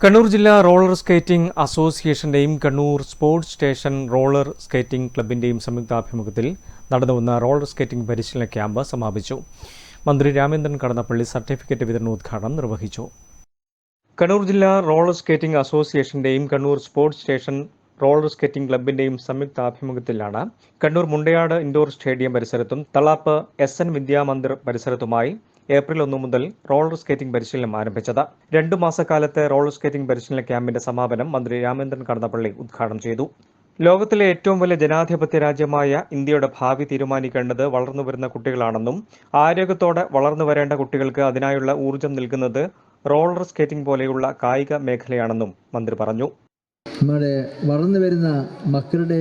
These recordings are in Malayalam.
കണ്ണൂർ ജില്ലാ roller skating അസോസിയേഷന്റെയും Kannur sports station roller skating ക്ലബിന്റെയും സംയുക്താഭിമുഖ്യത്തിൽ നടന്നുവന്ന റോളർ സ്കേറ്റിംഗ് പരിശീലന ക്യാമ്പ് സമാപിച്ചു. മന്ത്രി രാമേന്ദ്രൻ കടന്നപ്പള്ളി സർട്ടിഫിക്കറ്റ് വിതരണോദ്ഘാടനം നിർവഹിച്ചു. കണ്ണൂർ ജില്ലാ roller skating അസോസിയേഷന്റെയും Kannur sports station roller skating ക്ലബിന്റെയും സംയുക്താഭിമുഖ്യത്തിലാണ് കണ്ണൂർ മുണ്ടയാട് ഇൻഡോർ സ്റ്റേഡിയം പരിസരത്തും തളാപ്പ് എസ് എൻ വിദ്യാമന്ദിർ പരിസരത്തുമായി ഏപ്രിൽ ഒന്നു മുതൽ റോളർ സ്കേറ്റിംഗ് പരിശീലനം ആരംഭിച്ചത്. രണ്ടു മാസക്കാലത്തെ റോളർ സ്കേറ്റിംഗ് പരിശീലന ക്യാമ്പിന്റെ സമാപനം മന്ത്രി രാമേന്ദ്രൻ കടന്നപ്പള്ളി ഉദ്ഘാടനം ചെയ്തു. ലോകത്തിലെ ഏറ്റവും വലിയ ജനാധിപത്യ രാജ്യമായ ഇന്ത്യയുടെ ഭാവി തീരുമാനിക്കേണ്ടത് വളർന്നുവരുന്ന കുട്ടികളാണെന്നും ആരോഗ്യത്തോടെ വളർന്നു വരേണ്ട കുട്ടികൾക്ക് അതിനായുള്ള ഊർജം നൽകുന്നത് റോളർ സ്കേറ്റിംഗ് പോലെയുള്ള കായിക മേഖലയാണെന്നും മന്ത്രി പറഞ്ഞു. നമ്മുടെ വളർന്നു വരുന്ന മക്കളുടെ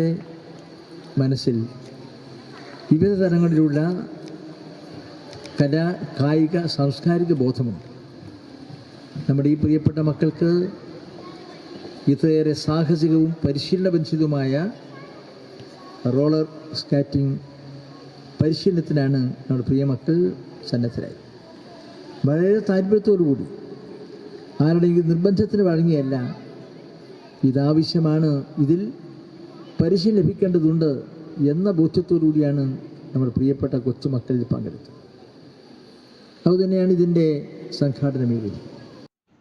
മനസ്സിൽ വിവിധ തരങ്ങളിലുള്ള കലാ കായിക സാംസ്കാരിക ബോധമുണ്ട്. നമ്മുടെ ഈ പ്രിയപ്പെട്ട മക്കൾക്ക് ഇത്രയേറെ സാഹസികവും പരിശീലനവഞ്ചിതവുമായ റോളർ സ്കാറ്റിംഗ് പരിശീലനത്തിനാണ് നമ്മുടെ പ്രിയ മക്കൾ സന്നദ്ധരായി വളരെ താല്പര്യത്തോടുകൂടി ആരുടെയെങ്കിലും നിർബന്ധത്തിന് വഴങ്ങിയല്ല ഇതാവശ്യമാണ് ഇതിൽ പരിശീലനം ലഭിക്കേണ്ടതുണ്ട് എന്ന ബോധ്യത്തോടുകൂടിയാണ് നമ്മുടെ പ്രിയപ്പെട്ട കൊച്ചുമക്കളിൽ പങ്കെടുത്തത്. അതുതന്നെയാണ് ഇതിന്റെ സംഘാടന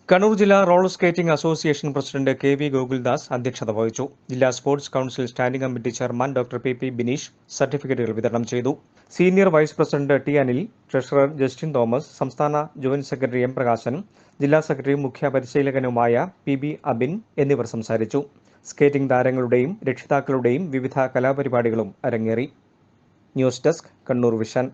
കണ്ണൂർ ജില്ലാ roller skating association president K V Gokuldas അധ്യക്ഷത വഹിച്ചു. ജില്ലാ sports council standing committee chairman doctor P P Bineesh സർട്ടിഫിക്കറ്റുകൾ വിതരണം ചെയ്തു. Senior vice president T Anil treasurer Justin Thomas സംസ്ഥാന ജോയിന്റ് സെക്രട്ടറി എം പ്രകാശൻ ജില്ലാ സെക്രട്ടറിയും മുഖ്യ പരിശീലകനുമായ പി ബി അബിൻ എന്നിവർ സംസാരിച്ചു. സ്കേറ്റിംഗ് താരങ്ങളുടെയും രക്ഷിതാക്കളുടെയും വിവിധ കലാപരിപാടികളും അരങ്ങേറി. News desk Kannur vision.